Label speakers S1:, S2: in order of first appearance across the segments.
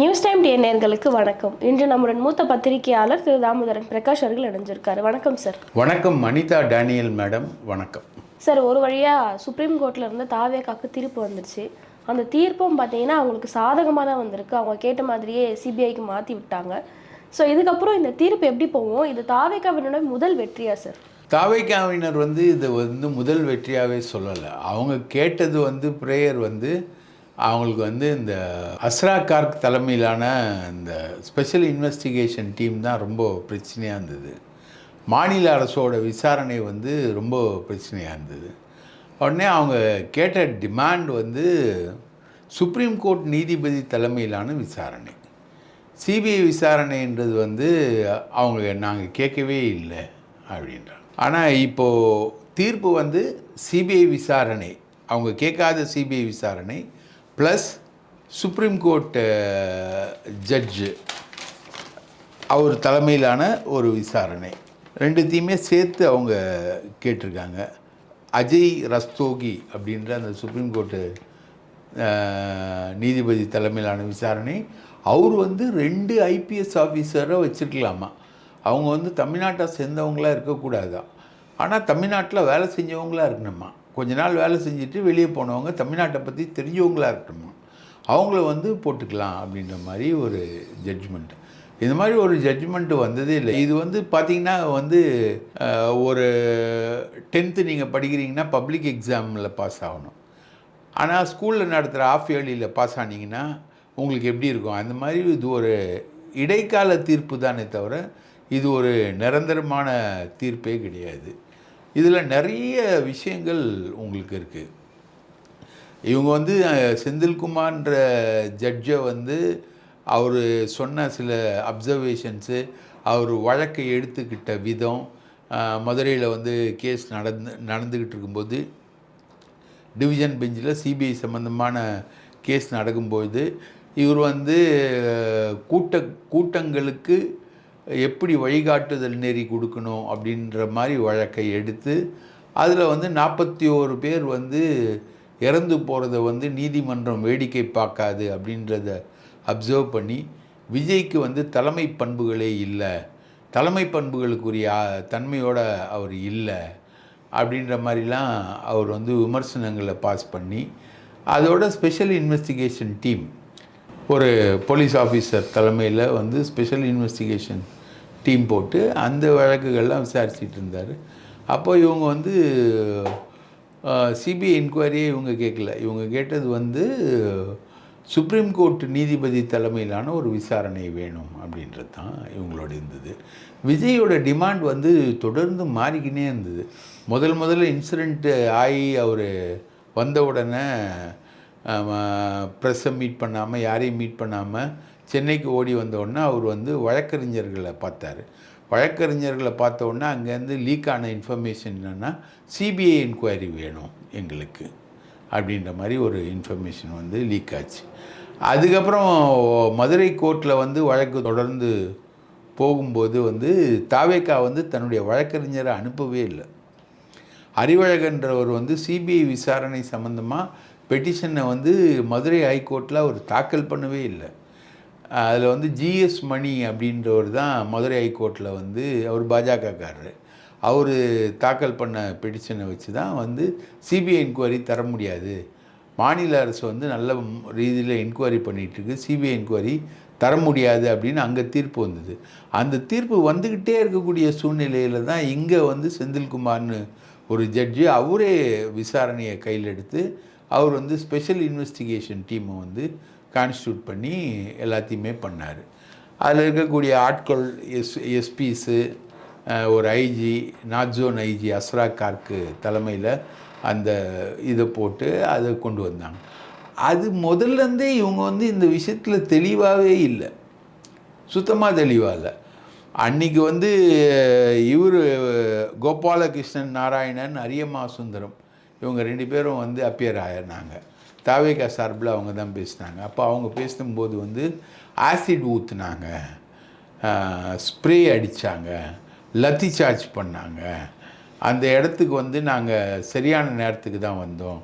S1: News time டே நேயர்களுக்கு வணக்கம். இன்று நம்முடன் மூத்த பத்திரிகையாளர் திரு தாமோதரன் பிரகாஷ் அவர்கள் இணைஞ்சிருக்காரு. வணக்கம் சார்.
S2: வணக்கம் அனிதா டேனியல் மேடம். வணக்கம்.
S1: சார் ஒரு வழியாக சுப்ரீம் கோர்ட்ல இருந்து தாவேக்காக்கு தீர்ப்பு வந்துருச்சு. அந்த தீர்ப்பும் பார்த்தீங்கன்னா அவங்களுக்கு சாதகமாக தான் வந்திருக்கு. அவங்க கேட்ட மாதிரியே சிபிஐக்கு மாற்றி விட்டாங்க. ஸோ இதுக்கப்புறம் இந்த தீர்ப்பு எப்படி போகும்? இது தாவேக்காவினோட முதல் வெற்றியா சார்?
S2: தாவைக்காவினர் வந்து இது வந்து முதல் வெற்றியாகவே சொல்லலை. அவங்க கேட்டது வந்து ப்ரேயர் வந்து அவங்களுக்கு வந்து இந்த அஸ்ரா கார்க் தலைமையிலான இந்த ஸ்பெஷல் இன்வெஸ்டிகேஷன் டீம் தான் ரொம்ப பிரச்சனையாக இருந்தது. மாநில அரசோட விசாரணை வந்து ரொம்ப பிரச்சனையாக இருந்தது. உடனே அவங்க கேட்ட டிமாண்ட் வந்து சுப்ரீம் கோர்ட் நீதிபதி தலைமையிலான விசாரணை. சிபிஐ விசாரணைன்றது வந்து அவங்க நாங்கள் கேட்கவே இல்லை அப்படின்றாங்க. ஆனால் இப்போது தீர்ப்பு வந்து சிபிஐ விசாரணை. அவங்க கேட்காத சிபிஐ விசாரணை ப்ளஸ் சுப்ரீம் கோர்ட்டு ஜட்ஜு அவர் தலைமையிலான ஒரு விசாரணை. ரெண்டுத்தையுமே சேர்த்து அவங்க கேட்டிருக்காங்க. அஜய் ரஸ்தோகி அப்படின்ற அந்த சுப்ரீம் கோர்ட்டு uh, நீதிபதி தலைமையிலான விசாரணை. அவர் வந்து ரெண்டு ஐபிஎஸ் ஆஃபீஸரை வச்சுருக்கலாமா? அவங்க வந்து தமிழ்நாட்டை சேர்ந்தவங்களா இருக்கக்கூடாதா? ஆனால் தமிழ்நாட்டில் வேலை செஞ்சவங்களா இருக்கணுமா? கொஞ்ச நாள் வேலை செஞ்சுட்டு வெளியே போனவங்க தமிழ்நாட்டை பற்றி தெரிஞ்சவங்களாக இருக்கட்டும்? அவங்கள வந்து போட்டுக்கலாம் அப்படின்ற மாதிரி ஒரு ஜட்ஜ்மெண்ட் இந்த மாதிரி ஒரு ஜட்ஜ்மெண்ட்டு வந்ததே இல்லை. இது வந்து பார்த்திங்கன்னா வந்து ஒரு டென்த்து நீங்கள் படிக்கிறீங்கன்னா பப்ளிக் எக்ஸாமில் பாஸ் ஆகணும். ஆனால் ஸ்கூலில் நடத்துகிற ஆஃப் இயர்லியில் பாஸ் ஆனீங்கன்னா உங்களுக்கு எப்படி இருக்கும்? அந்த மாதிரி இது ஒரு இடைக்கால தீர்ப்பு தானே தவிர இது ஒரு நிரந்தரமான தீர்ப்பே கிடையாது. இதில் நிறைய விஷயங்கள் உங்களுக்கு இருக்குது இவங்க வந்து செந்தில்குமார்ன்ற ஜட்ஜை வந்து அவர் சொன்ன சில அப்சர்வேஷன்ஸு அவர் வழக்கை எடுத்துக்கிட்ட விதம் மதுரையில் வந்து கேஸ் நடந்து நடந்துக்கிட்டு இருக்கும்போது டிவிஷன் பெஞ்சில் சிபிஐ சம்மந்தமான கேஸ் நடக்கும்போது இவர் வந்து கூட்ட கூட்டங்களுக்கு எப்படி வழிகாட்டுதல் நெறி கொடுக்கணும் அப்படின்ற மாதிரி வழக்கை எடுத்து அதில் வந்து நாற்பத்தி ஓரு பேர் வந்து இறந்து போகிறத வந்து நீதிமன்றம் வேடிக்கை பார்க்காது அப்படின்றத அப்சர்வ் பண்ணி விஜய்க்கு வந்து தலைமை பண்புகளே இல்லை. தலைமை பண்புகளுக்குரிய தன்மையோட அவர் இல்லை அப்படின்ற மாதிரிலாம் அவர் வந்து விமர்சனங்களை பாஸ் பண்ணி அதோட ஸ்பெஷல் இன்வெஸ்டிகேஷன் டீம் ஒரு போலீஸ் ஆஃபீஸர் தலைமையில் வந்து ஸ்பெஷல் இன்வெஸ்டிகேஷன் டீம் போட்டு அந்த வழக்குகள்லாம் விசாரிச்சிட்டு இருந்தார். அப்போ இவங்க வந்து சிபிஐ இன்கொயரியே இவங்க கேட்கல. இவங்க கேட்டது வந்து சுப்ரீம் கோர்ட் நீதிபதி தலைமையிலான ஒரு விசாரணை வேணும் அப்படின்றது தான் இவங்களோட இருந்தது. விஜயோட டிமாண்ட் வந்து தொடர்ந்து மாறிக்கினே இருந்தது. முதல் முதல்ல இன்சிடெண்ட்டு ஆகி அவர் வந்த உடனே ப்ரெஸ்ஸை மீட் பண்ணாமல் யாரையும் மீட் பண்ணாமல் சென்னைக்கு ஓடி வந்தோடனே அவர் வந்து வழக்கறிஞர்களை பார்த்தாரு. வழக்கறிஞர்களை பார்த்த அங்கேருந்து லீக் ஆன இன்ஃபர்மேஷன் என்னென்னா சிபிஐ என்கொயரி வேணும் எங்களுக்கு அப்படின்ற மாதிரி ஒரு இன்ஃபர்மேஷன் வந்து லீக் ஆச்சு. அதுக்கப்புறம் மதுரை கோர்ட்டில் வந்து வழக்கு தொடர்ந்து போகும்போது வந்து தாவேக்கா வந்து தன்னுடைய வழக்கறிஞரை அனுப்பவே இல்லை. அறிவழகன்றவர் வந்து சிபிஐ விசாரணை சம்மந்தமாக பெட்டிஷனை வந்து மதுரை ஹைகோர்ட்டில் அவர் தாக்கல் பண்ணவே இல்லை. அதில் வந்து ஜிஎஸ் மணி அப்படின்றவர் தான் மதுரை ஹைகோர்ட்டில் வந்து அவர் பாஜகக்காரர். அவர் தாக்கல் பண்ண பெட்டிஷனை வச்சு தான் வந்து சிபிஐ என்கொயரி தர முடியாது. மாநில அரசு வந்து நல்ல ரீதியில் என்கொயரி பண்ணிகிட்ருக்கு சிபிஐ என்கொயரி தர முடியாது அப்படின்னு அங்கே தீர்ப்பு வந்தது. அந்த தீர்ப்பு வந்துக்கிட்டே இருக்கக்கூடிய சூழ்நிலையில் தான் இங்கே வந்து செந்தில்குமார்னு ஒரு ஜட்ஜு அவரே விசாரணையை கையில் எடுத்து அவர் வந்து ஸ்பெஷல் இன்வெஸ்டிகேஷன் டீமை வந்து கான்ஸ்டியூட் பண்ணி எல்லாத்தையுமே பண்ணார். அதில் இருக்கக்கூடிய ஆட்கள் எஸ் எஸ்பிஸு ஒரு I G north zone I G Asra கார்க்கு தலைமையில் அந்த இதை போட்டு அதை கொண்டு வந்தாங்க. அது முதல்லேருந்தே இவங்க வந்து இந்த விஷயத்தில் தெளிவாகவே இல்லை. சுத்தமாக தெளிவாக இல்லை. அன்னைக்கு வந்து இவர் கோபாலகிருஷ்ணன் நாராயணன் அரியம்மா சுந்தரம் இவங்க ரெண்டு பேரும் வந்து அப்பியர் ஆயிருந்தாங்க தாவேகா சார்பில் அவங்க தான் பேசினாங்க. அப்போ அவங்க பேசும்போது வந்து ஆசிட் ஊற்றுனாங்க ஸ்ப்ரே அடித்தாங்க லத்தி சார்ஜ் பண்ணாங்க. அந்த இடத்துக்கு வந்து நாங்கள் சரியான நேரத்துக்கு தான் வந்தோம்.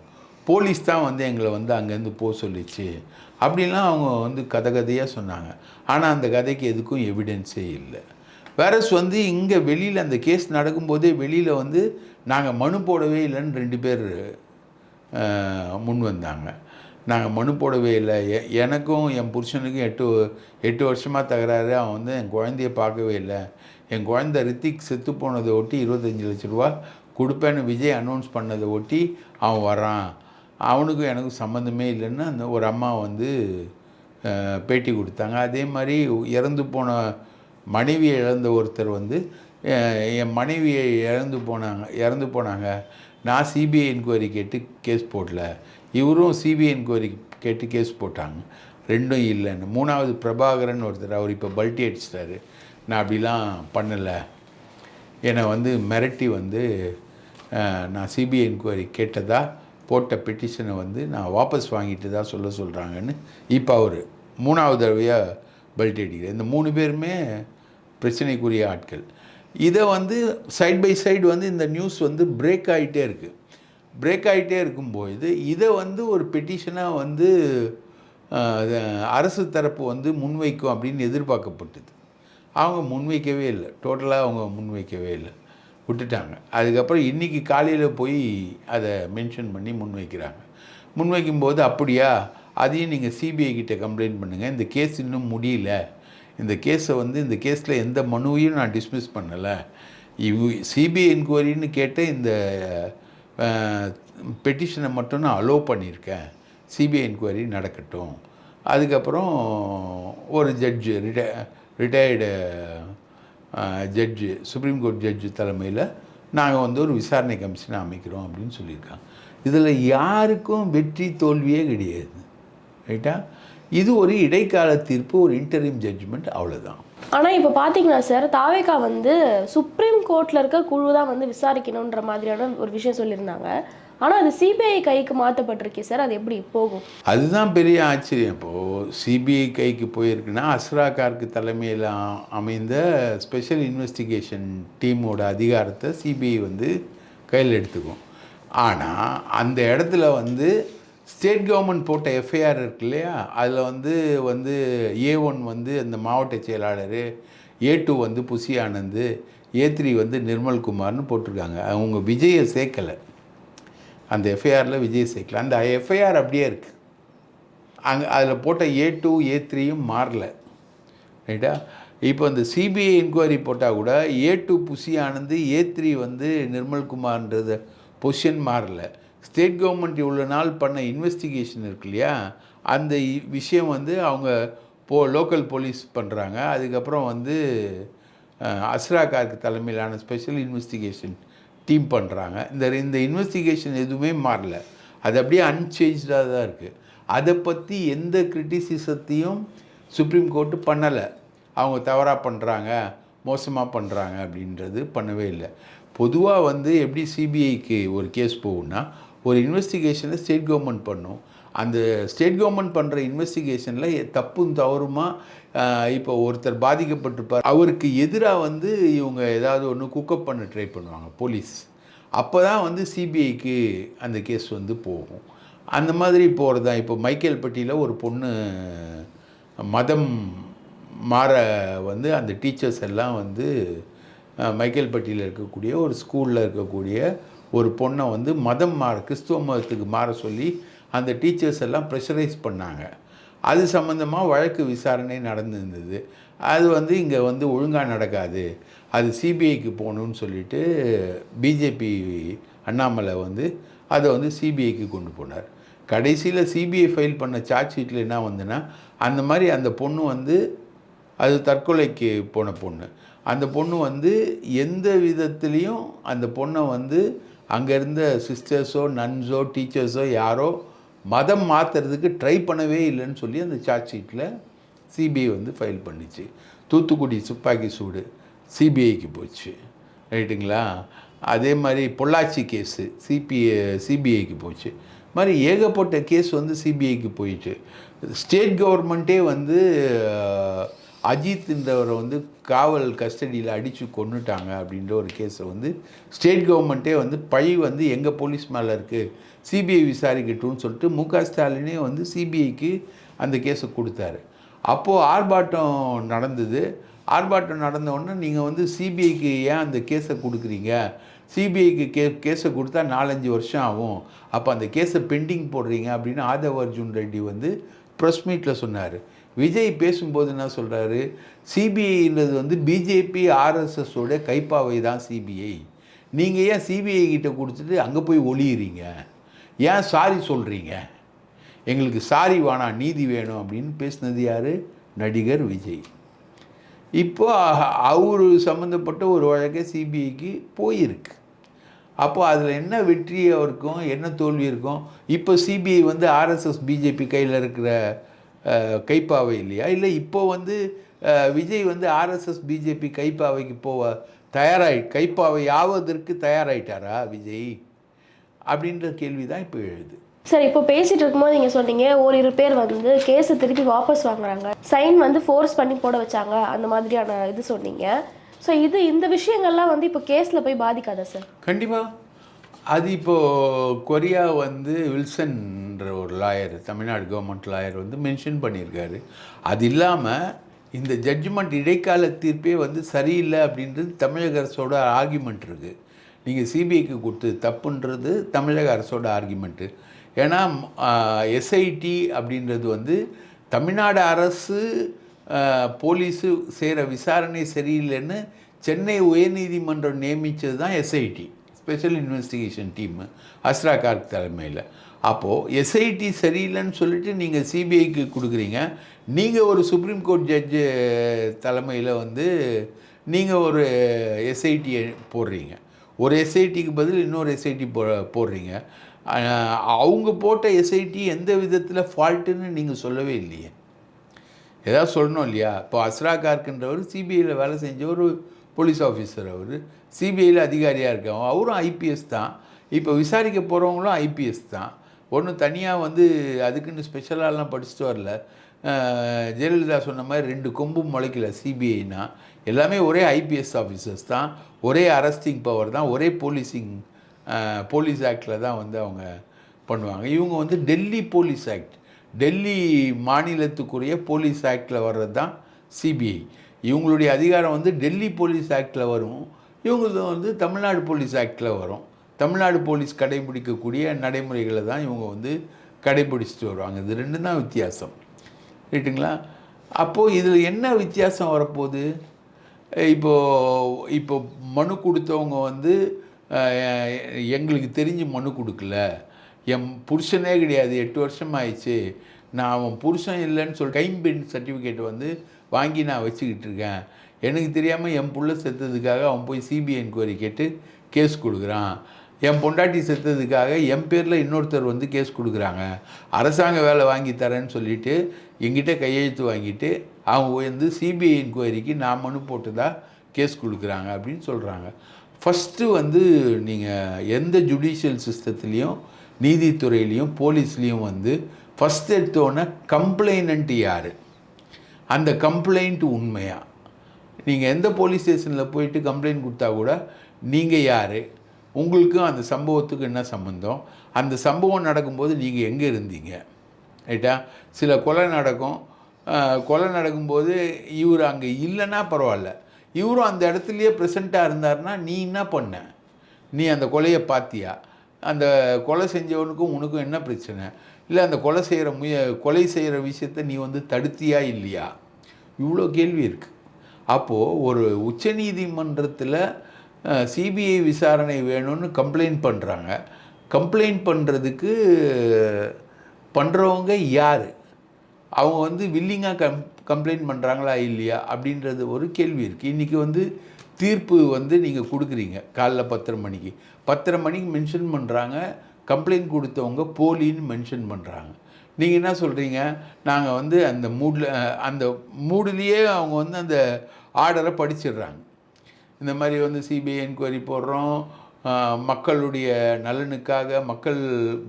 S2: போலீஸ் தான் வந்து எங்களை வந்து அங்கேருந்து போக சொல்லிச்சு. அப்படின்லாம் அவங்க வந்து கதை கதையாக சொன்னாங்க. ஆனால் அந்த கதைக்கு எதுக்கும் எவிடென்ஸே இல்லை. வேறஸ் வந்து இங்கே வெளியில் அந்த கேஸ் நடக்கும்போதே வெளியில் வந்து நாங்கள் மனு போடவே இல்லைன்னு ரெண்டு பேர் முன் வந்தாங்க. நாங்கள் மனு போடவே இல்லை. எ- எனக்கும் என் புருஷனுக்கும் எட்டு எட்டு வருஷமாக தகராறு. அவன் வந்து என் குழந்தைய பார்க்கவே இல்லை. என் குழந்த ரித்திக் செத்து போனதை ஒட்டி இருபத்தஞ்சி லட்ச ரூபா கொடுப்பேன்னு விஜய் அனௌன்ஸ் பண்ணதை ஒட்டி அவன் வரான் அவனுக்கும் எனக்கும் சம்மந்தமே இல்லைன்னு அந்த ஒரு அம்மா வந்து பேட்டி கொடுத்தாங்க. அதே மாதிரி இறந்து போன மனைவியை இழந்த ஒருத்தர் வந்து என் மனைவியை இறந்து போனாங்க இறந்து போனாங்க. நான் சிபிஐ என்கொயரி கேட்டு கேஸ் போடல. இவரும் சிபிஐ என்கொயரி கேட்டு கேஸ் போட்டாங்க. ரெண்டும் இல்லைன்னு. மூணாவது பிரபாகரன் ஒருத்தர் அவர் இப்போ பல்ட்டி அடிச்சிட்டாரு. நான் அப்படிலாம் பண்ணலை. என்னை வந்து மிரட்டி வந்து நான் சிபிஐ என்கொயரி கேட்டதா போட்ட பெட்டிஷனை வந்து நான் வாபஸ் வாங்கிட்டு தான் சொல்ல சொல்கிறாங்கன்னு இப்போ அவர் மூணாவது தடவையாக பெல்ட் அடிக்கிறார். இந்த மூணு பேருமே பிரச்சனைக்குரிய ஆட்கள். இதை வந்து சைட் பை சைடு வந்து இந்த நியூஸ் வந்து பிரேக் ஆகிட்டே இருக்குது பிரேக் ஆகிட்டே இருக்கும்போது இதை வந்து ஒரு பெட்டிஷனாக வந்து அரசு தரப்பு வந்து முன்வைக்கும் அப்படின்னு எதிர்பார்க்கப்பட்டது. அவங்க முன்வைக்கவே இல்லை. டோட்டலாக அவங்க முன்வைக்கவே இல்லை. விட்டுட்டாங்க. அதுக்கப்புறம் இன்றைக்கி காலையில் போய் அதை மென்ஷன் பண்ணி முன்வைக்கிறாங்க. முன்வைக்கும்போது அப்படியா? அதையும் நீங்கள் சிபிஐ கிட்ட கம்ப்ளைண்ட் பண்ணுங்கள் இந்த கேஸ் இன்னும் முடியல. இந்த கேஸை வந்து இந்த கேஸில் எந்த மனுவையும் நான் டிஸ்மிஸ் பண்ணலை. இவ் சிபிஐ என்கொயரின்னு கேட்டு இந்த பெட்டிஷனை மட்டும் நான் அலோவ் பண்ணியிருக்கேன். சிபிஐ என்கொயரி நடக்கட்டும். அதுக்கப்புறம் ஒரு judge ரிட்ட retired judge supreme court judge தலைமையில் நாங்கள் வந்து ஒரு விசாரணை கமிஷனை அமைக்கிறோம் அப்படின்னு சொல்லியிருக்காங்க. இதில் யாருக்கும் வெற்றி தோல்வியே கிடையாது. ரைட்டா? இது ஒரு இடைக்கால தீர்ப்பு ஒரு இன்டரிம் ஜட்ஜ்மெண்ட் அவ்வளோதான்
S1: ஆனா இப்போ பாத்தீங்கன்னா சார் தாவேகா வந்து சுப்ரீம் கோர்ட்ல இருக்க குழு தான் வந்து விசாரிக்கணுன்ற மாதிரியான ஒரு விஷயம் சொல்லியிருந்தாங்க. ஆனா அது சிபிஐ கைக்கு மாத்தப்பட்டிருக்கே சார் அது எப்படி போகும்?
S2: அதுதான் பெரிய ஆச்சரியம். இப்போது சிபிஐ கைக்கு போயிருக்குன்னா அஸ்ரா கார்க்கு தலைமையில் அமைந்த ஸ்பெஷல் இன்வெஸ்டிகேஷன் டீமோட அதிகாரத்தை சிபிஐ வந்து கையில் எடுத்துக்கும். ஆனால் அந்த இடத்துல வந்து ஸ்டேட் கவர்மெண்ட் போட்ட எஃப்ஐஆர் இருக்கு இல்லையா? அதில் வந்து வந்து ஏ ஒன் வந்து அந்த மாவட்ட செயலாளர் ஏ டூ வந்து புசி ஆனந்த் ஏ த்ரீ வந்து நிர்மல்குமார்னு போட்டிருக்காங்க. அவங்க விஜயை சேர்க்கலை. அந்த எஃப்ஐஆரில் விஜய் சேர்க்கல. அந்த எஃப்ஐஆர் அப்படியே இருக்குது அங்கே அதில் போட்ட ஏ டூ ஏ த்ரீயும் மாறல. ரைட்டா? இப்போ இந்த சிபிஐ என்கொயரி போட்டால் கூட A two Bussy Anand A three வந்து நிர்மல்குமார்ன்றது பொசிஷன் மாறலை. ஸ்டேட் கவர்மெண்ட் இவ்வளோ நாள் பண்ண இன்வெஸ்டிகேஷன் இருக்கு இல்லையா? அந்த இ- விஷயம் வந்து அவங்க போ லோக்கல் போலீஸ் பண்ணுறாங்க அதுக்கப்புறம் வந்து அஸ்ரா கார்க்கு தலைமையிலான ஸ்பெஷல் இன்வெஸ்டிகேஷன் டீம் பண்ணுறாங்க இந்த இந்த இன்வெஸ்டிகேஷன் எதுவுமே மாறல. அது அப்படியே அன்சேஞ்சாக தான் இருக்குது அதை பற்றி எந்த கிரிட்டிசிசத்தையும் சுப்ரீம் கோர்ட்டு பண்ணலை. அவங்க தவறாக பண்ணுறாங்க மோசமாக பண்ணுறாங்க அப்படின்றது பண்ணவே இல்லை. பொதுவாக வந்து எப்படி சிபிஐக்கு ஒரு கேஸ் போகும்னா ஒரு இன்வெஸ்டிகேஷனை ஸ்டேட் கவர்மெண்ட் பண்ணும். அந்த ஸ்டேட் கவர்மெண்ட் பண்ணுற இன்வெஸ்டிகேஷனில் தப்பும் தவறுமா இப்போ ஒருத்தர் பாதிக்கப்பட்டிருப்பார். அவருக்கு எதிராக வந்து இவங்க ஏதாவது ஒன்று குக்கப் பண்ண ட்ரை பண்ணுவாங்க போலீஸ் அப்போ தான் வந்து சிபிஐக்கு அந்த கேஸ் வந்து போகும். அந்த மாதிரி போகிறது தான் இப்போ மைக்கேல்பட்டியில் ஒரு பொண்ணு மதம் மாற வந்து அந்த டீச்சர்ஸ் எல்லாம் வந்து மைக்கேல்பட்டியில் இருக்கக்கூடிய ஒரு ஸ்கூலில் இருக்கக்கூடிய ஒரு பொண்ணை வந்து மதம் மாற கிறிஸ்துவ மதத்துக்கு மாற சொல்லி அந்த டீச்சர்ஸ் எல்லாம் ப்ரெஷரைஸ் பண்ணாங்க. அது சம்மந்தமாக வழக்கு விசாரணை நடந்திருந்தது. அது வந்து இங்கே வந்து ஒழுங்காக நடக்காது. அது சிபிஐக்கு போகணும்னு சொல்லிட்டு பிஜேபி அண்ணாமலை வந்து அதை வந்து சிபிஐக்கு கொண்டு போனார். கடைசியில் சிபிஐ ஃபைல் பண்ண சார்ஜ் ஷீட்டில் என்ன வந்துன்னா அந்த மாதிரி அந்த பொண்ணு வந்து அது தற்கொலைக்கு போன பொண்ணு. அந்த பொண்ணு வந்து எந்த விதத்துலேயும் அந்த பொண்ணை வந்து அங்கே இருந்த சிஸ்டர்ஸோ நன்ஸோ டீச்சர்ஸோ யாரோ மதம் மாற்றுறதுக்கு ட்ரை பண்ணவே இல்லைன்னு சொல்லி அந்த சார்ஜ் ஷீட்டில் சிபிஐ வந்து ஃபைல் பண்ணிச்சு. தூத்துக்குடி துப்பாக்கி சூடு சிபிஐக்கு போச்சு. ரைட்டுங்களா அதே மாதிரி பொள்ளாச்சி கேஸு சிபிஐ சிபிஐக்கு போச்சு. இது மாதிரி ஏகப்பட்ட கேஸ் வந்து சிபிஐக்கு போயிடுச்சு ஸ்டேட் கவர்மெண்ட்டே வந்து அஜித்ன்றவரை வந்து காவல் கஸ்டடியில் அடித்து கொண்டுட்டாங்க அப்படின்ற ஒரு கேஸை வந்து ஸ்டேட் கவர்மெண்ட்டே வந்து பழி வந்து எங்கள் போலீஸ் மேலே இருக்குது சிபிஐ விசாரிக்கட்டும்னு சொல்லிட்டு மு க ஸ்டாலினே வந்து சிபிஐக்கு அந்த கேஸை கொடுத்தாரு. அப்போது ஆர்ப்பாட்டம் நடந்தது. ஆர்ப்பாட்டம் நடந்தவுடனே நீங்கள் வந்து சிபிஐக்கு ஏன் அந்த கேஸை கொடுக்குறீங்க? சிபிஐக்கு கே கேஸை கொடுத்தா நாலஞ்சு வருஷம் ஆகும். அப்போ அந்த கேஸை பெண்டிங் போடுறீங்க அப்படின்னு ஆதவ் அர்ஜுன் ரெட்டி வந்து ப்ரெஸ் மீட்டில் சொன்னார். விஜய் பேசும்போது என்ன சொல்கிறாரு சிபிஐன்றது வந்து பிஜேபி ஆர்எஸ்எஸோட கைப்பாவை தான் சிபிஐ. நீங்கள் ஏன் சிபிஐ கிட்ட கொடுத்துட்டு அங்கே போய் ஒளியிறீங்க? ஏன் சாரி சொல்கிறீங்க எங்களுக்கு சாரி வேணாம் நீதி வேணும் அப்படின்னு பேசினது யார்? நடிகர் விஜய். இப்போ அவர் சம்மந்தப்பட்ட ஒரு வழக்கை சிபிஐக்கு போயிருக்கு. அப்போ அதில் என்ன வெற்றி இருக்கும்? என்ன தோல்வி இருக்கும்? இப்போ சிபிஐ வந்து ஆர்எஸ்எஸ் பிஜேபி கையில் இருக்கிற கைப்பாவை இல்லையா? இல்லை இப்போ வந்து விஜய் வந்து ஆர்எஸ்எஸ் பிஜேபி கைப்பாவைக்கு போவ தயாராகி கைப்பாவை ஆவதற்கு தயாராயிட்டாரா விஜய்? அப்படின்ற கேள்வி தான் இப்போ எழுது.
S1: சார் இப்போ பேசிட்டு இருக்கும்போது நீங்க சொன்னீங்க ஓரிரு பேர் வந்து கேஸை திருப்பி வாபஸ் வாங்குறாங்க. சைன் வந்து ஃபோர்ஸ் பண்ணி போட வச்சாங்க அந்த மாதிரியான இது சொன்னீங்க. ஸோ இது இந்த விஷயங்கள்லாம் வந்து இப்போ கேஸில் போய் பாதிக்காதா சார்?
S2: கண்டிப்பாக அது இப்போது கொரியா வந்து வில்சன்ன்ற ஒரு லாயர் தமிழ்நாடு கவர்மெண்ட் லாயர் வந்து மென்ஷன் பண்ணியிருக்காரு. அது இல்லாமல் இந்த ஜட்ஜ்மெண்ட் இடைக்கால தீர்ப்பே வந்து சரியில்லை அப்படின்றது தமிழக அரசோட ஆர்குமெண்ட் இருக்குது நீங்கள் சிபிஐக்கு கொடுத்தது தப்புன்றது தமிழக அரசோட ஆர்குமெண்ட்டு ஏன்னா எஸ்ஐடி அப்படின்றது வந்து தமிழ்நாடு அரசு போலீஸு செய்கிற விசாரணை சரியில்லைன்னு சென்னை உயர்நீதிமன்றம் நியமித்தது தான் SIT special investigation team Asra Garg தலைமையில். அப்போது எஸ்ஐடி சரியில்லைன்னு சொல்லிட்டு நீங்கள் சிபிஐக்கு கொடுக்குறீங்க. நீங்கள் ஒரு சுப்ரீம் கோர்ட் ஜட்ஜு தலைமையில் வந்து நீங்கள் ஒரு எஸ்ஐடியை போடுறீங்க. ஒரு எஸ்ஐடிக்கு பதில் இன்னொரு எஸ்ஐடி போ போடுறீங்க. அவங்க போட்ட எஸ்ஐடி எந்த விதத்தில் ஃபால்ட்டுன்னு நீங்கள் சொல்லவே இல்லையே. ஏதாவது சொல்லணும் இல்லையா? இப்போ அஸ்ரா கார்க்குன்றவர் சிபிஐயில் வேலை செஞ்ச ஒரு போலீஸ் ஆஃபீஸர் அவர். சிபிஐயில் அதிகாரியாக இருக்கவங்க அவரும் ஐபிஎஸ் தான். இப்போ விசாரிக்க போகிறவங்களும் ஐபிஎஸ் தான். ஒன்றும் தனியாக வந்து அதுக்குன்னு ஸ்பெஷலாலாம் படிச்சுட்டு வரல. ஜெயலலிதா சொன்ன மாதிரி ரெண்டு கொம்பும் முளைக்கல சிபிஐனா. எல்லாமே ஒரே ஐபிஎஸ் ஆஃபீஸர்ஸ் தான். ஒரே அரெஸ்டிங் பவர் தான். ஒரே போலீசிங் போலீஸ் ஆக்டில் தான் வந்து அவங்க பண்ணுவாங்க. இவங்க வந்து டெல்லி போலீஸ் ஆக்ட் டெல்லி மாநிலத்துக்குரிய போலீஸ் ஆக்டில் வர்றது தான் சிபிஐ. இவங்களுடைய அதிகாரம் வந்து டெல்லி போலீஸ் ஆக்டில் வரும். இவங்களது வந்து தமிழ்நாடு போலீஸ் ஆக்டில் வரும். தமிழ்நாடு போலீஸ் கடைபிடிக்கக்கூடிய நடைமுறைகளை தான் இவங்க வந்து கடைபிடிச்சிட்டு வருவாங்க. இது ரெண்டு தான் வித்தியாசம். ரைட்டுங்களா அப்போது இதில் என்ன வித்தியாசம் வரப்போகுது? இப்போது இப்போ மனு கொடுத்தவங்க வந்து எங்களுக்கு தெரிஞ்சு மனு கொடுக்கல. என் புருஷனே கிடையாது. எட்டு வருஷம் ஆயிடுச்சு நான் அவன் புருஷன் இல்லைன்னு சொல்லி கைம்பெண் சர்டிஃபிகேட் வந்து வாங்கி நான் வச்சுக்கிட்டு இருக்கேன் எனக்கு தெரியாமல் என் புள்ள செத்ததுக்காக அவன் போய் சிபிஐ என்கொயரி கேட்டு கேஸ் கொடுக்குறான். என் பொண்டாட்டி செத்ததுக்காக என் பேரில் இன்னொருத்தர் வந்து கேஸ் கொடுக்குறாங்க. அரசாங்க வேலை வாங்கி தரேன்னு சொல்லிட்டு எங்கிட்ட கையெழுத்து வாங்கிட்டு அவங்க வந்து சிபிஐ என்கொயரிக்கு நான் மனு போட்டதா கேஸ் கொடுக்குறாங்க அப்படின்னு சொல்கிறாங்க ஃபஸ்ட்டு வந்து நீங்கள் எந்த ஜுடிஷியல் சிஸ்டத்துலேயும் நீதித்துறையிலையும் போலீஸ்லேயும் வந்து ஃபஸ்ட் எடுத்தோன்னே கம்ப்ளைனண்ட் யார்? அந்த கம்ப்ளைண்ட் உண்மையா? நீங்கள் எந்த போலீஸ் ஸ்டேஷனில் போயிட்டு கம்ப்ளைண்ட் கொடுத்தா கூட நீங்கள் யார்? உங்களுக்கும் அந்த சம்பவத்துக்கு என்ன சம்மந்தம் அந்த சம்பவம் நடக்கும்போது நீங்கள் எங்கே இருந்தீங்க? ரைட்டா? சில கொலை நடக்கும். கொலை நடக்கும்போது இவர் அங்கே இல்லைன்னா பரவாயில்ல. இவரும் அந்த இடத்துலையே ப்ரெசண்ட்டாக இருந்தாருன்னா நீ என்ன பண்ண? நீ அந்த கொலையை பார்த்தியா அந்த கொலை செஞ்சவனுக்கும் உனக்கும் என்ன பிரச்சனை? இல்லை அந்த கொலை செய்கிற முய கொலை செய்கிற விஷயத்த நீ வந்து தடுத்தியா இல்லையா? இவ்வளோ கேள்வி இருக்குது அப்போது ஒரு உச்சநீதிமன்றத்தில் சிபிஐ விசாரணை வேணும்னு கம்ப்ளைண்ட் பண்ணுறாங்க கம்ப்ளைண்ட் பண்ணுறதுக்கு பண்ணுறவங்க யார்? அவங்க வந்து வில்லிங்காக கம் கம்ப்ளைண்ட் பண்ணுறாங்களா இல்லையா? அப்படின்றது ஒரு கேள்வி இருக்குது இன்றைக்கி வந்து தீர்ப்பு வந்து நீங்கள் கொடுக்குறீங்க காலைல பத்தரை மணிக்கு. பத்தரை மணிக்கு மென்ஷன் பண்ணுறாங்க கம்ப்ளைண்ட் கொடுத்தவங்க போலின்னு மென்ஷன் பண்ணுறாங்க நீங்கள் என்ன சொல்கிறீங்க நாங்கள் வந்து அந்த மூடில் அந்த மூடுலேயே அவங்க வந்து அந்த ஆர்டரை படிச்சிடுறாங்க. இந்த மாதிரி வந்து சிபிஐ என்கொயரி போடுறோம். மக்களுடைய நலனுக்காக மக்கள்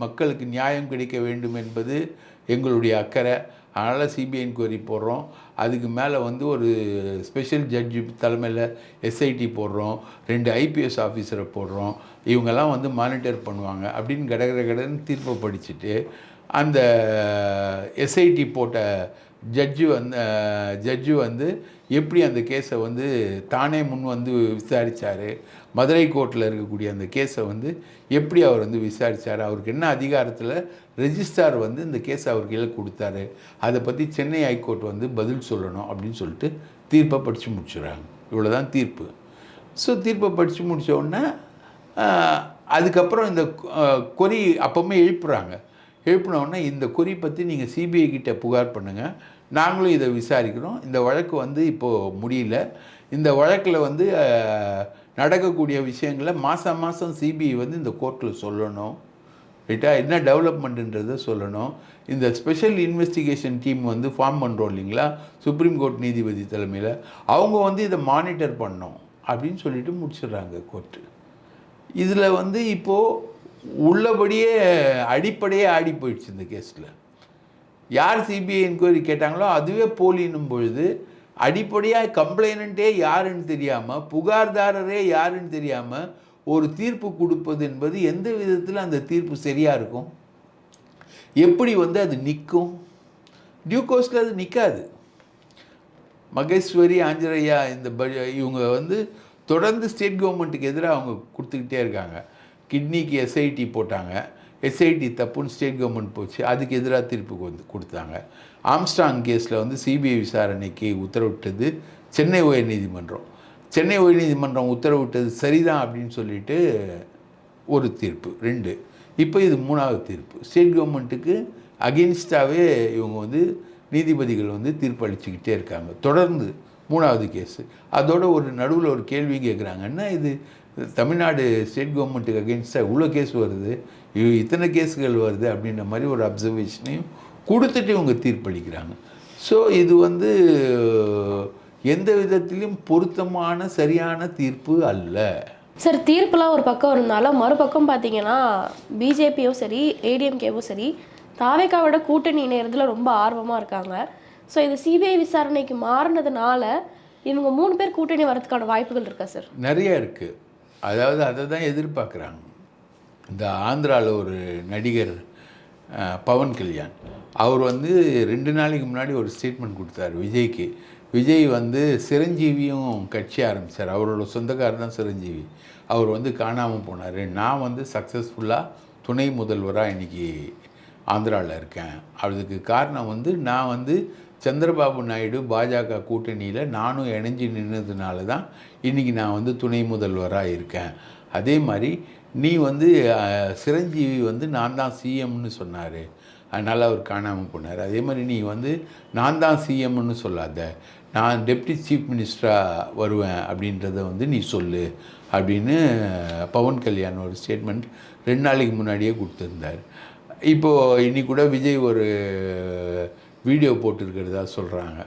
S2: மக்களுக்கு நியாயம் கிடைக்க வேண்டும் என்பது எங்களுடைய அக்கறை. அதனால் சிபிஐ என்கொயரி போடுறோம். அதுக்கு மேலே வந்து ஒரு ஸ்பெஷல் ஜட்ஜி தலைமையில் எஸ்ஐடி போடுறோம். ரெண்டு ஐபிஎஸ் ஆஃபீஸரை போடுறோம். இவங்கெல்லாம் வந்து மானிட்டர் பண்ணுவாங்க. அப்படின்னு கடகர கடன்னு தீர்ப்பை படிச்சுட்டு அந்த எஸ்ஐடி போட்ட ஜட்ஜு வந்து ஜட்ஜு வந்து எப்படி அந்த கேஸை வந்து தானே முன் வந்து விசாரித்தார் மதுரை கோர்ட்டில் இருக்கக்கூடிய அந்த கேஸை வந்து எப்படி அவர் வந்து விசாரித்தார் அவருக்கு என்ன அதிகாரத்தில் ரெஜிஸ்ட்ரார் வந்து இந்த கேஸை அவர் கீழே கொடுத்தாரு? அதை பற்றி சென்னை ஹைகோர்ட் வந்து பதில் சொல்லணும் அப்படின்னு சொல்லிட்டு தீர்ப்பை படித்து முடிச்சுடுறாங்க இவ்வளோதான் தீர்ப்பு. ஸோ தீர்ப்பை படித்து முடிச்ச உடனே அதுக்கப்புறம் இந்த கொரி அப்போவுமே எழுப்புறாங்க. எழுப்பினோடனே இந்த குறி பற்றி நீங்கள் சிபிஐ கிட்டே புகார் பண்ணுங்கள் நாங்களும் இதை விசாரிக்கிறோம். இந்த வழக்கு வந்து இப்போது முடியல. இந்த வழக்கில் வந்து நடக்கக்கூடிய விஷயங்களை மாதம் மாதம் சிபிஐ வந்து இந்த கோர்ட்டில் சொல்லணும். ரைட்டா? என்ன டெவலப்மெண்ட்டுன்றதை சொல்லணும். இந்த ஸ்பெஷல் இன்வெஸ்டிகேஷன் டீம் வந்து ஃபார்ம் பண்ணுறோம் இல்லைங்களா? சுப்ரீம் கோர்ட் நீதிபதி தலைமையில். அவங்க வந்து இதை மானிட்டர் பண்ணோம் அப்படின்னு சொல்லிட்டு முடிச்சிடுறாங்க கோர்ட்டு. இதில் வந்து இப்போது உள்ளபடியே அடிப்படையே ஆடி போயிடுச்சு இந்த கேஸில். யார் சிபிஐ என்கொயரி கேட்டாங்களோ அதுவே போலின்னும் பொழுது அடிப்படையாக கம்ப்ளைனண்ட்டே யாருன்னு தெரியாமல் புகார்தாரரே யாருன்னு தெரியாமல் ஒரு தீர்ப்பு கொடுப்பது என்பது எந்த விதத்தில் அந்த தீர்ப்பு சரியாக இருக்கும்? எப்படி வந்து அது நிற்கும்? டியூகோஸில் அது நிற்காது. மகேஸ்வரி ஆஞ்சரையா இந்த ப இவங்க வந்து தொடர்ந்து ஸ்டேட் கவர்மெண்ட்டுக்கு எதிராக அவங்க கொடுத்துக்கிட்டே இருக்காங்க. கிட்னிக்கு எஸ்ஐடி போட்டாங்க. எஸ்ஐடி தப்புன்னு ஸ்டேட் கவர்மெண்ட் போச்சு. அதுக்கு எதிராக தீர்ப்பு வந்து கொடுத்தாங்க. ஆம்ஸ்டாங் கேஸில் வந்து சிபிஐ விசாரணைக்கு உத்தரவிட்டது சென்னை உயர்நீதிமன்றம். சென்னை உயர்நீதிமன்றம் உத்தரவிட்டது சரிதான் அப்படின்னு சொல்லிட்டு ஒரு தீர்ப்பு ரெண்டு. இப்போ இது மூணாவது தீர்ப்பு. ஸ்டேட் கவர்மெண்ட்டுக்கு அகெயின்ஸ்டாகவே இவங்க வந்து நீதிபதிகள் வந்து தீர்ப்பு அளிச்சுக்கிட்டே இருக்காங்க. தொடர்ந்து மூணாவது கேஸு. அதோட ஒரு நடுவில் ஒரு கேள்வி கேட்குறாங்கன்னா இது தமிழ்நாடு ஸ்டேட் கவர்மெண்ட்டுக்கு அகென்ஸ்டாக இவ்வளோ கேஸ் வருது. இத்தனை கேஸுகள் வருது அப்படின்ற மாதிரி ஒரு அப்சர்வேஷனையும் கொடுத்துட்டு இவங்க தீர்ப்பளிக்கிறாங்க. ஸோ இது வந்து எந்த விதத்திலும் பொருத்தமான சரியான தீர்ப்பு அல்ல.
S1: சார் தீர்ப்புலாம் ஒரு பக்கம் இருந்தாலும் மறுபக்கம் பார்த்தீங்கன்னா பிஜேபியும் சரி ஏடிஎம்கேவும் சரி தாவேக்காவோட கூட்டணி இணையறதுல ரொம்ப ஆர்வமாக இருக்காங்க. ஸோ இது சிபிஐ விசாரணைக்கு மாறினதுனால இவங்க மூணு பேர் கூட்டணி வரதுக்கான வாய்ப்புகள் இருக்கா சார்
S2: நிறைய இருக்குது அதாவது அதை தான் எதிர்பார்க்குறாங்க. இந்த ஆந்திராவில் ஒரு நடிகர் பவன் கல்யாண். அவர் வந்து ரெண்டு நாளைக்கு முன்னாடி ஒரு ஸ்டேட்மெண்ட் கொடுத்தாரு விஜய்க்கு. விஜய் வந்து சிரஞ்சீவியும் கட்சி ஆரம்பித்தார் அவரோட சொந்தக்காரர் தான் சிரஞ்சீவி. அவர் வந்து காணாமல் போனார். நான் வந்து சக்ஸஸ்ஃபுல்லாக துணை முதல்வராக இன்றைக்கி ஆந்திராவில் இருக்கேன். அதுக்கு காரணம் வந்து நான் வந்து சந்திரபாபு நாயுடு பாஜக கூட்டணியில் நானும் இணைஞ்சு நின்றதுனால தான் இன்றைக்கி நான் வந்து துணை முதல்வராக இருக்கேன். அதே மாதிரி நீ வந்து சிரஞ்சீவி வந்து நான் தான் சிஎம்னு சொன்னார். அதனால் அவர் காணாமல் போனார். அதே மாதிரி நீ வந்து நான் தான் சிஎம்னு சொல்லாத. நான் டெப்டி சீஃப் மினிஸ்டராக வருவேன் அப்படின்றத வந்து நீ சொல்லு அப்படின்னு பவன் கல்யாண் ஒரு ஸ்டேட்மெண்ட் ரெண்டு நாளைக்கு முன்னாடியே கொடுத்துருந்தார். இப்போது இன்னி கூட விஜய் ஒரு வீடியோ போட்டிருக்கிறதா சொல்கிறாங்க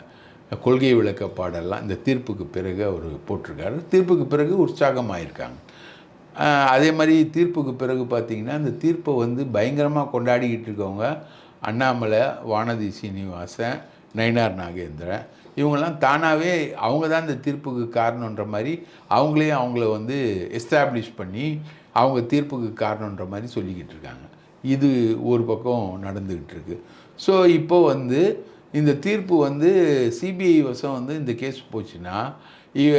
S2: கொள்கை விளக்க பாடெல்லாம் இந்த தீர்ப்புக்கு பிறகு அவர் போட்டிருக்காரு. தீர்ப்புக்கு பிறகு உற்சாகமாயிருக்காங்க. அதே மாதிரி தீர்ப்புக்கு பிறகு பார்த்தீங்கன்னா இந்த தீர்ப்பை வந்து பயங்கரமாக கொண்டாடிக்கிட்டு இருக்கவங்க அண்ணாமலை வானதி சீனிவாசன் நயினார் நாகேந்திரன் இவங்கெல்லாம் தானாகவே அவங்க தான் இந்த தீர்ப்புக்கு காரணன்ற மாதிரி அவங்களே அவங்கள வந்து எஸ்டாப்ளிஷ் பண்ணி அவங்க தீர்ப்புக்கு காரணன்ற மாதிரி சொல்லிக்கிட்டு இருக்காங்க. இது ஒரு பக்கம் நடந்துக்கிட்டு இருக்குது ஸோ இப்போ வந்து இந்த தீர்ப்பு வந்து சிபிஐ வசம் வந்து இந்த கேஸ் போச்சுன்னா புஷி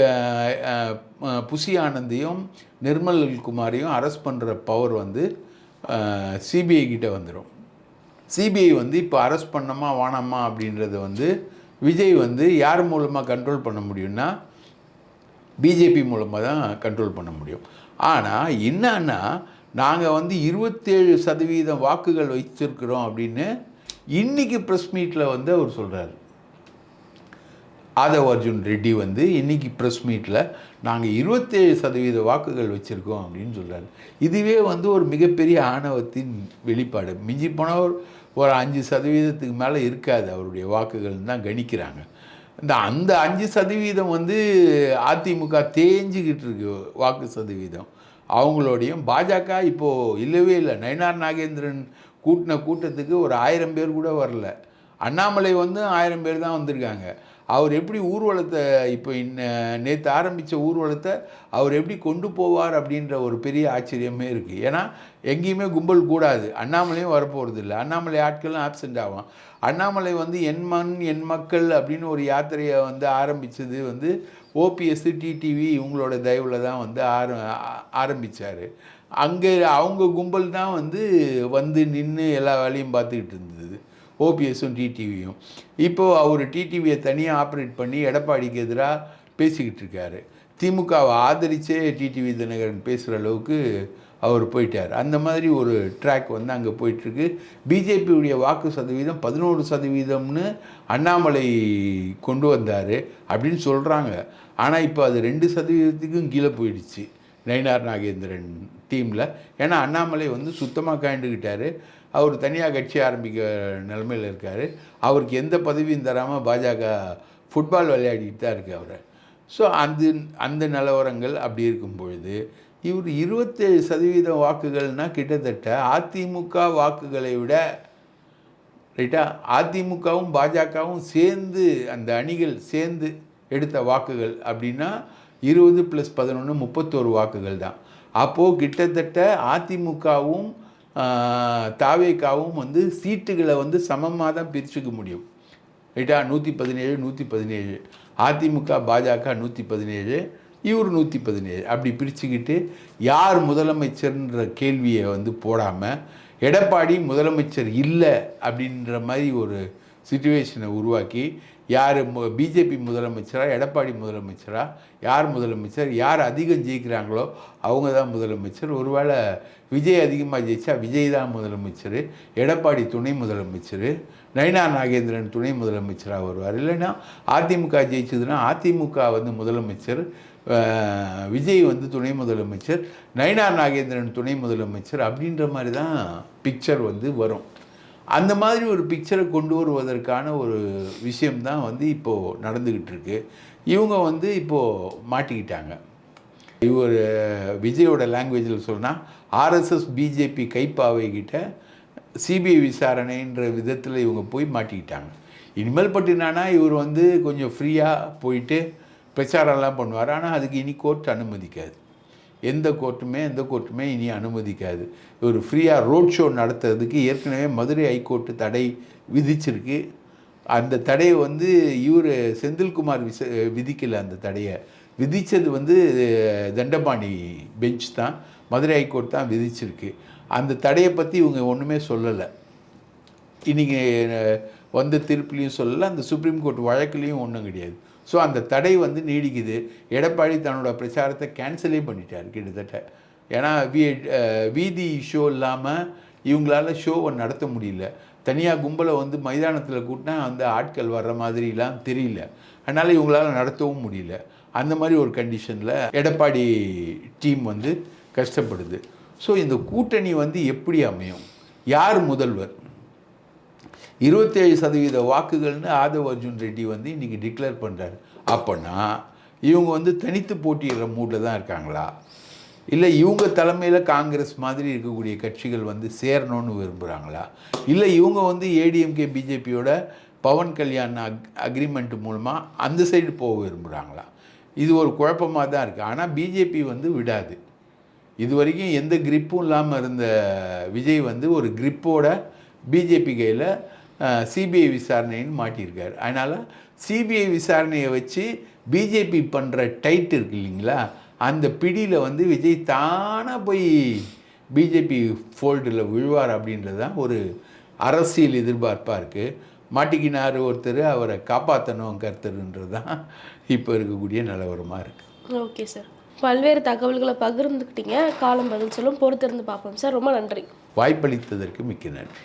S2: புசி ஆனந்தையும் நிர்மல் குமாரையும் அரெஸ்ட் பண்ணுற பவர் வந்து சிபிஐ கிட்டே வந்துடும் சிபிஐ வந்து இப்போ அரெஸ்ட் பண்ணமா வானாமா அப்படின்றத வந்து விஜய் வந்து யார் மூலமாக கண்ட்ரோல் பண்ண முடியும்னா பிஜேபி மூலமாக தான் கண்ட்ரோல் பண்ண முடியும். ஆனால் என்னன்னா நாங்கள் வந்து இருபத்தேழு சதவீதம் வாக்குகள் வச்சிருக்கிறோம் அப்படின்னு இன்னைக்கு ப்ரெஸ் மீட்டில் வந்து அவர் சொல்கிறாரு ஆதவ் அர்ஜுன் ரெட்டி வந்து இன்றைக்கி ப்ரெஸ் மீட்டில் நாங்கள் இருபத்தேழு சதவீத வாக்குகள் வச்சுருக்கோம் அப்படின்னு சொல்கிறாரு இதுவே வந்து ஒரு மிகப்பெரிய ஆணவத்தின் வெளிப்பாடு. மிஞ்சி போனவர் ஒரு ஒரு அஞ்சு சதவீதத்துக்கு மேலே இருக்காது அவருடைய வாக்குகள்னு தான் கணிக்கிறாங்க. இந்த அந்த அஞ்சு சதவீதம் வந்து அதிமுக தேஞ்சிக்கிட்டு இருக்கு வாக்கு சதவீதம். அவங்களோடையும் பாஜக இப்போது இல்லவே இல்லை. நயனார் நாகேந்திரன் கூட்டின கூட்டத்துக்கு ஒரு ஆயிரம் பேர் கூட வரல. அண்ணாமலை வந்து ஆயிரம் பேர் தான் வந்திருக்காங்க. அவர் எப்படி ஊர்வலத்தை இப்போ இன்ன நேற்று ஆரம்பித்த ஊர்வலத்தை அவர் எப்படி கொண்டு போவார் அப்படின்ற ஒரு பெரிய ஆச்சரியமே இருக்குது ஏன்னா எங்கேயுமே கும்பல் கூடாது. அண்ணாமலையும் வரப்போகிறது இல்லை அண்ணாமலை ஆட்களும் ஆப்சென்ட் ஆகும் அண்ணாமலை வந்து என் மண் என் மக்கள் அப்படின்னு ஒரு யாத்திரையை வந்து ஆரம்பித்தது வந்து ஓபிஎஸ் டிடிவி இவங்களோட தயவில் தான் வந்து ஆர ஆரம்பித்தார் அங்கே அவங்க கும்பல் தான் வந்து வந்து நின்று எல்லா வேலையும் பார்த்துக்கிட்டு இருந்தது. ஓபிஎஸும் டிடிவியும் இப்போது அவர் டிடிவியை தனியாக ஆப்ரேட் பண்ணி எடப்பாடிக்கு எதிராக பேசிக்கிட்டு இருக்காரு. திமுகவை ஆதரிச்சே டிடிவி தினகரன் பேசுகிற அளவுக்கு அவர் போயிட்டார். அந்த மாதிரி ஒரு ட்ராக் வந்து அங்கே போயிட்டுருக்கு. பிஜேபியுடைய வாக்கு சதவீதம் பதினோரு சதவீதம்னு அண்ணாமலை கொண்டு வந்தார் அப்படின்னு சொல்கிறாங்க ஆனால் இப்போ அது ரெண்டு சதவீதத்துக்கும் கீழே போயிடுச்சு. நயினார் நாகேந்திரன் டீமில். ஏன்னா அண்ணாமலை வந்து சுத்தமாக காண்டுக்கிட்டாரு அவர் தனியாக கட்சி ஆரம்பிக்க நிலமையில் இருக்கார். அவருக்கு எந்த பதவியும் தராமல் பாஜக ஃபுட்பால் விளையாடிட்டு தான் இருக்கு அவரை. ஸோ அந்த அந்த நிலவரங்கள் அப்படி இருக்கும் பொழுது இவர் இருபத்தேழு சதவீத வாக்குகள்னால் கிட்டத்தட்ட அதிமுக வாக்குகளை விட ரைட்டா அதிமுகவும் பாஜகவும் சேர்ந்து அந்த அணிகள் சேர்ந்து எடுத்த வாக்குகள் அப்படின்னா இருபது ப்ளஸ் பதினொன்று முப்பத்தோரு வாக்குகள் தான். அப்போது கிட்டத்தட்ட அதிமுகவும் தாவேக்காவும் வந்து சீட்டுகளை வந்து சமமாக தான் பிரிச்சுக்க முடியும். ரைட்டா? நூற்றி பதினேழு நூற்றி பதினேழு. அதிமுக பாஜக நூற்றி பதினேழு இவர் நூற்றி பதினேழு. அப்படி பிரிச்சுக்கிட்டு யார் முதலமைச்சர்ன்ற கேள்வியை வந்து போடாமல் எடப்பாடி முதலமைச்சர் இல்லை அப்படின்ற மாதிரி ஒரு சுச்சுவேஷனை உருவாக்கி யார் பிஜேபி முதலமைச்சரா எடப்பாடி முதலமைச்சரா யார் முதலமைச்சர் யார் அதிகம் ஜெயிக்கிறாங்களோ அவங்க தான் முதலமைச்சர். ஒருவேளை விஜய் அதிகமாக ஜெயிச்சா விஜய் தான் முதலமைச்சர் எடப்பாடி துணை முதலமைச்சர் நயினா நாகேந்திரன் துணை முதலமைச்சராக வருவார். இல்லைன்னா அதிமுக ஜெயிச்சதுன்னா அதிமுக வந்து முதலமைச்சர் விஜய் வந்து துணை முதலமைச்சர் நயனா நாகேந்திரன் துணை முதலமைச்சர் அப்படின்ற மாதிரி தான் பிக்சர் வந்து வரும். அந்த மாதிரி ஒரு பிக்சரை கொண்டு வருவதற்கான ஒரு விஷயம்தான் வந்து இப்போது நடந்துக்கிட்டு இருக்கு இவங்க வந்து இப்போது மாட்டிக்கிட்டாங்க. இவர் விஜயோட லாங்குவேஜில் சொன்னால் ஆர்எஸ்எஸ் பிஜேபி கைப்பாவை கிட்ட சிபிஐ விசாரணைன்ற விதத்தில் இவங்க போய் மாட்டிக்கிட்டாங்க. இனிமேல் பட்டினானா இவர் வந்து கொஞ்சம் ஃப்ரீயாக போயிட்டு பிரச்சாரம்லாம் பண்ணுவார். ஆனால் அதுக்கு இனி கோர்ட் அனுமதிக்காது. எந்த கோர்ட்டுமே எந்த கோர்ட்டுமே இனி அனுமதிக்காது. ஒரு ஃப்ரீயாக ரோட் ஷோ நடத்துறதுக்கு ஏற்கனவே மதுரை ஹைகோர்ட்டு தடை விதிச்சிருக்கு. அந்த தடையை வந்து இவர் செந்தில்குமார் விச விதிக்கலை அந்த தடையை. விதித்தது வந்து தண்டபாணி பெஞ்ச் தான். மதுரை ஹைகோர்ட் தான் விதிச்சிருக்கு. அந்த தடையை பற்றி இவங்க ஒன்றுமே சொல்லலை. இன்றைக்கி வந்த தீர்ப்புலையும் சொல்லலை அந்த சுப்ரீம் கோர்ட் வழக்குலேயும் ஒன்றும் கிடையாது. ஸோ அந்த தடை வந்து நீடிக்குது. எடப்பாடி தன்னோட பிரச்சாரத்தை கேன்சலே பண்ணிட்டார் கிட்டத்தட்ட. ஏன்னா வீ வீதி ஷோ இல்லாமல் இவங்களால ஷோவை நடத்த முடியல. தனியாக கும்பலை வந்து மைதானத்தில் கூட்டினா அந்த ஆட்கள் வர்ற மாதிரிலாம் தெரியல. அதனால் இவங்களால நடத்தவும் முடியல. அந்த மாதிரி ஒரு கண்டிஷனில் எடப்பாடி டீம் வந்து கஷ்டப்படுது. ஸோ இந்த கூட்டணி வந்து எப்படி அமையும்? யார் முதல்வர்? இருபத்தேழு சதவீத வாக்குகள்னு ஆதவ் அர்ஜுன் ரெட்டி வந்து இன்றைக்கி டிக்ளேர் பண்ணுறாரு அப்போனா இவங்க வந்து தனித்து போட்டியிடுற மூடில் தான் இருக்காங்களா? இல்லை இவங்க தலைமையில் காங்கிரஸ் மாதிரி இருக்கக்கூடிய கட்சிகள் வந்து சேரணும்னு விரும்புகிறாங்களா இல்லை இவங்க வந்து ஏடிஎம்கே பிஜேபியோட பவன் கல்யாண் அக் அக்ரிமெண்ட் மூலமாக அந்த சைடு போக விரும்புகிறாங்களா இது ஒரு குழப்பமாக தான் இருக்குது ஆனால் பிஜேபி வந்து விடாது. இது வரைக்கும் எந்த கிரிப்பும் இல்லாமல் இருந்த விஜய் வந்து ஒரு கிரிப்போட பிஜேபி கையில் சிபிஐ விசாரணைன்னு மாட்டியிருக்காரு. அதனால் சிபிஐ விசாரணையை வச்சு பிஜேபி பண்ணுற டைட் இருக்கு இல்லைங்களா? அந்த பிடியில் வந்து விஜய் தானாக போய் பிஜேபி ஃபோல்டில் விழுவார் அப்படின்றது தான் ஒரு அரசியல் எதிர்பார்ப்பாக இருக்குது மாட்டிக்கினார் ஒருத்தர் அவரை காப்பாற்றணும் கருத்தருன்றது தான் இப்போ இருக்கக்கூடிய நிலவரமாக இருக்குது
S1: ஓகே சார். பல்வேறு தகவல்களை பகிர்ந்துக்கிட்டீங்க. காலம் பதில் சொல்லும் பொறுத்திருந்து பார்ப்போம் சார். ரொம்ப நன்றி.
S2: வாய்ப்பளித்ததற்கு மிக்க நன்றி.